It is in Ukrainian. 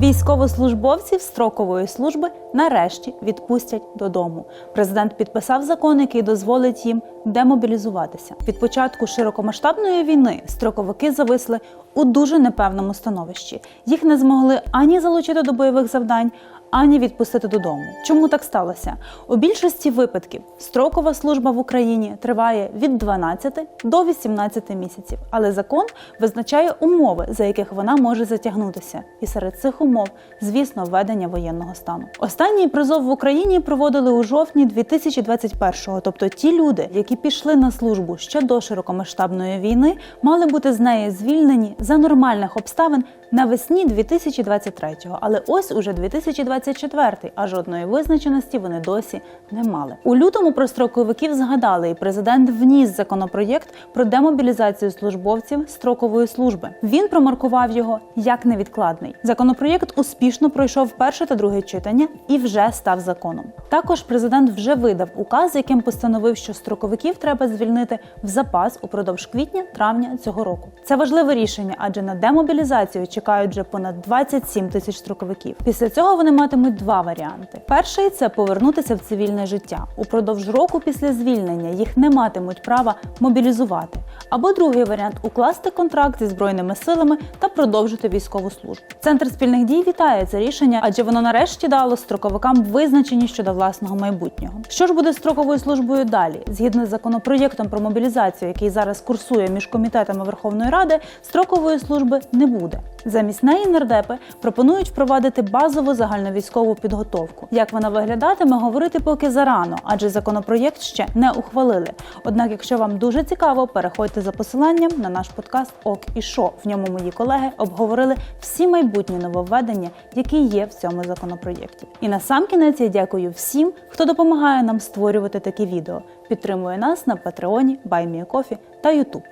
Військовослужбовців строкової служби нарешті відпустять додому. Президент підписав закон, який дозволить їм демобілізуватися. Від початку широкомасштабної війни строковики зависли у дуже непевному становищі. Їх не змогли ані залучити до бойових завдань. Ані відпустити додому. Чому так сталося? У більшості випадків строкова служба в Україні триває від 12 до 18 місяців, але закон визначає умови, за яких вона може затягнутися. І серед цих умов, звісно, введення воєнного стану. Останній призов в Україні проводили у жовтні 2021-го. Тобто ті люди, які пішли на службу ще до широкомасштабної війни, мали бути з неї звільнені за нормальних обставин навесні 2023-го. Але ось уже 2024, а жодної визначеності вони досі не мали. У лютому про строковиків згадали, і президент вніс законопроєкт про демобілізацію службовців строкової служби. Він промаркував його як невідкладний. Законопроєкт успішно пройшов перше та друге читання і вже став законом. Також президент вже видав указ, яким постановив, що строковиків треба звільнити в запас упродовж квітня-травня цього року. Це важливе рішення, адже на демобілізацію чекають вже понад 27 тисяч строковиків. Після цього вони матимуть два варіанти: перший це повернутися в цивільне життя. Упродовж року після звільнення їх не матимуть права мобілізувати. Або другий варіант укласти контракт зі збройними силами та продовжити військову службу. Центр спільних дій вітає це рішення, адже воно нарешті дало строковикам визначені щодо власного майбутнього. Що ж буде строковою службою далі? Згідно з законопроєктом про мобілізацію, який зараз курсує між комітетами Верховної Ради, строкової служби не буде. Замість неї нардепи пропонують впровадити базову загальновійськову підготовку. Як вона виглядатиме, говорити поки зарано, адже законопроєкт ще не ухвалили. Однак, якщо вам дуже цікаво, переходьте за посиланням на наш подкаст Ок і Шо. В ньому мої колеги обговорили всі майбутні нововведення, які є в цьому законопроєкті. І на сам кінець я дякую всім, хто допомагає нам створювати такі відео. Підтримує нас на Патреоні, Баймієкофі та Ютуб.